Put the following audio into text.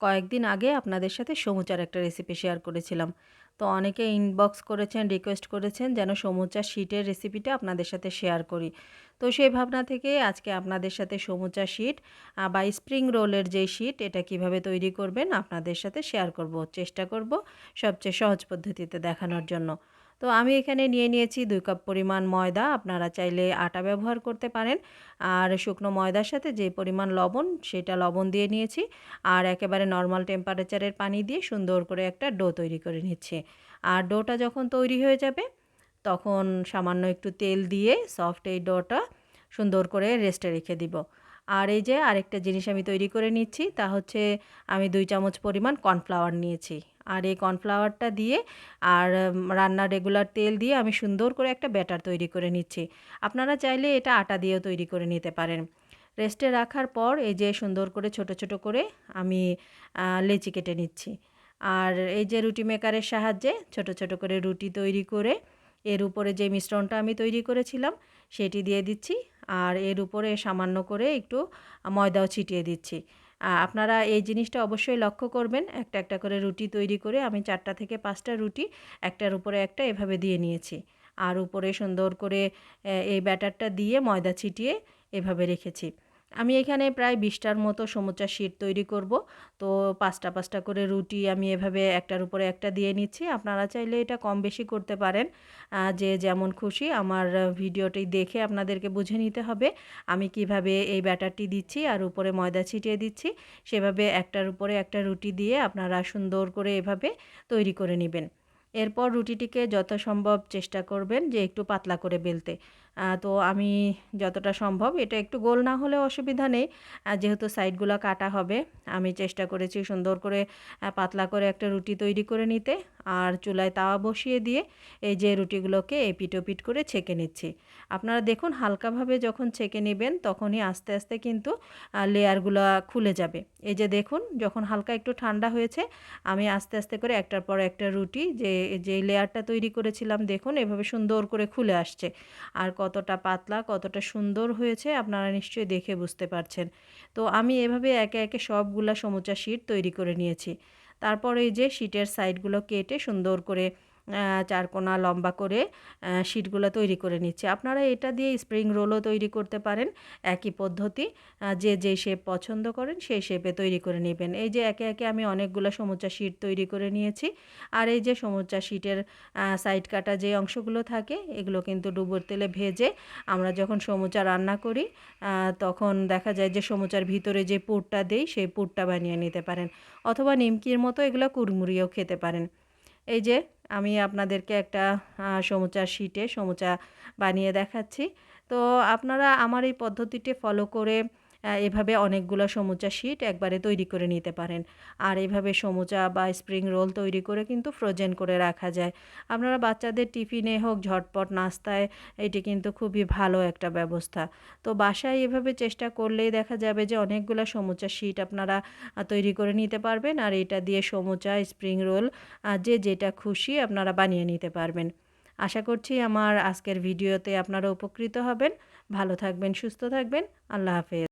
কয়েকদিন আগে আপনাদের সাথে সমুচার একটা রেসিপি শেয়ার করেছিলাম। তো অনেকে ইনবক্স করেছেন রিকোয়েস্ট করেছেন যেন সমুচা শিটের রেসিপিটা আপনাদের সাথে শেয়ার করি। তো সেই ভাবনা থেকে আজকে আপনাদের সাথে সমুচা শিট বা স্প্রিং রোলের যে শিট এটা কীভাবে তৈরি করবেন আপনাদের সাথে শেয়ার করব, চেষ্টা করব সবচেয়ে সহজ পদ্ধতিতে দেখানোর জন্য। তো আমি এখানে নিয়ে নিয়েছি দুই কাপ পরিমাণ ময়দা। আপনারা চাইলে আটা ব্যবহার করতে পারেন। আর শুকনো ময়দার সাথে যে পরিমাণ লবণ, সেটা লবণ দিয়ে নিয়েছি। আর একেবারে নর্মাল টেম্পারেচারের পানি দিয়ে সুন্দর করে একটা ডো তৈরি করে নিচ্ছে। আর ডোটা যখন তৈরি হয়ে যাবে, তখন সামান্য একটু তেল দিয়ে সফট এই ডোটা সুন্দর করে রেস্টে রেখে দিব। আর এই যে আরেকটা জিনিস আমি তৈরি করে নিচ্ছি, তা হচ্ছে আমি দুই চামচ পরিমাণ কর্নফ্লাওয়ার নিয়েছি। আর এই কর্নফ্লাওয়ারটা দিয়ে আর রান্নার রেগুলার তেল দিয়ে আমি সুন্দর করে একটা ব্যাটার তৈরি করে নিচ্ছি। আপনারা চাইলে এটা আটা দিয়েও তৈরি করে নিতে পারেন। রেস্টে রাখার পর এই যে সুন্দর করে ছোট ছোট করে আমি লেচি কেটে নিচ্ছি। আর এই যে রুটি মেকারের সাহায্যে ছোট ছোট করে রুটি তৈরি করে এর উপরে যে মিশ্রণটা আমি তৈরি করেছিলাম, সেটি দিয়ে দিচ্ছি। আর এর উপরে সামান্য করে একটু ময়দাও ছিটিয়ে দিচ্ছি। আপনারা এই জিনিসটা অবশ্যই লক্ষ্য করবেন। একটা একটা করে রুটি তৈরি করে আমি চারটা থেকে পাঁচটা রুটি একটার উপরে একটা এভাবে দিয়ে নিয়েছি। আর উপরে সুন্দর করে এই ব্যাটারটা দিয়ে ময়দা ছিটিয়ে এভাবে রেখেছি। আমি এখানে প্রায় বিশটার মতো সমুচা শিট তৈরি করব। তো পাঁচটা পাঁচটা করে রুটি আমি এভাবে একটার উপরে একটা দিয়ে নিচ্ছি। আপনারা চাইলে এটা কম বেশি করতে পারেন। যে যেমন খুশি আমার ভিডিওটি দেখে আপনাদেরকে বুঝে নিতে হবে আমি কীভাবে এই ব্যাটারটি দিচ্ছি আর উপরে ময়দা ছিটিয়ে দিচ্ছি। সেভাবে একটার উপরে একটা রুটি দিয়ে আপনারা সুন্দর করে এভাবে তৈরি করে নেবেন। এরপর রুটিটিকে যত সম্ভব চেষ্টা করবেন যে একটু পাতলা করে বেলতে। তো আমি যতটা সম্ভব, এটা একটু গোল না হলে অসুবিধা নেই। যেহেতু সাইডগুলো কাটা হবে, আমি চেষ্টা করেছি সুন্দর করে পাতলা করে একটা রুটি তৈরি করে নিতে। আর চুলায় তাওয়া বসিয়ে দিয়ে এই যে রুটিগুলোকে এপিটোপিট করে ছেঁকে নিচ্ছি। আপনারা দেখুন, হালকাভাবে যখন ছেঁকে নেবেন, তখনই আস্তে আস্তে কিন্তু লেয়ারগুলো খুলে যাবে। এই যে দেখুন, যখন হালকা একটু ঠান্ডা হয়েছে, আমি আস্তে আস্তে করে একটার পর একটা রুটি যে যে লেয়ারটা তৈরি করেছিলাম, দেখুন, এভাবে সুন্দর করে খুলে আসছে। আর কতটা পাতলা, কতটা সুন্দর হয়েছে, আপনারা নিশ্চয়ই দেখে বুঝতে পারছেন। তো আমি এভাবে একে একে সবগুলা সমুচা শিট তৈরি করে নিয়েছি। তারপর এই যে শিটের সাইডগুলো কেটে সুন্দর করে চারকোনা লম্বা করে শিটগুলো তৈরি করে নিচ্ছি। আপনারা এটা দিয়ে স্প্রিং রোলও তৈরি করতে পারেন, একই পদ্ধতি। যে যে শেপ পছন্দ করেন, সেই শেপে তৈরি করে নেবেন। এই যে একে একে আমি অনেকগুলো সমুচা শিট তৈরি করে নিয়েছি। আর এই যে সমুচা শিটের সাইড কাটা যে অংশগুলো থাকে, এগুলো কিন্তু ডুবোর তেলে ভেজে আমরা যখন সমুচা রান্না করি তখন দেখা যায় যে সমুচার ভিতরে যে পুরটা দেই, সেই পুরটা বানিয়ে নিতে পারেন। অথবা নিমকির মতো এগুলো কুড়মুড়িয়েও খেতে পারেন। এই যে আমি আপনাদেরকে একটা সমুচা শিটে সমুচা বানিয়ে দেখাচ্ছি। তো আপনারা আমার এই পদ্ধতিটি ফলো করে এভাবে অনেকগুলো সমুচা শিট একবারে তৈরি করে নিতে পারেন। আর এভাবে সমুচা বা স্প্রিং রোল তৈরি করে কিন্তু ফ্রোজেন করে রাখা যায়। আপনারা বাচ্চাদের টিফিনে হোক, ঝটপট নাস্তায়, এটি কিন্তু খুবই ভালো একটা ব্যবস্থা। তো বাসায় এভাবে চেষ্টা করলেই দেখা যাবে যে অনেকগুলো সমুচা শিট আপনারা তৈরি করে নিতে পারবেন। আর এটা দিয়ে সমুচা স্প্রিং রোল যে যেটা খুশি আপনারা বানিয়ে নিতে পারবেন। আশা করছি আমার আজকের ভিডিওতে আপনারা উপকৃত হবেন। ভালো থাকবেন, সুস্থ থাকবেন। আল্লাহ হাফেজ।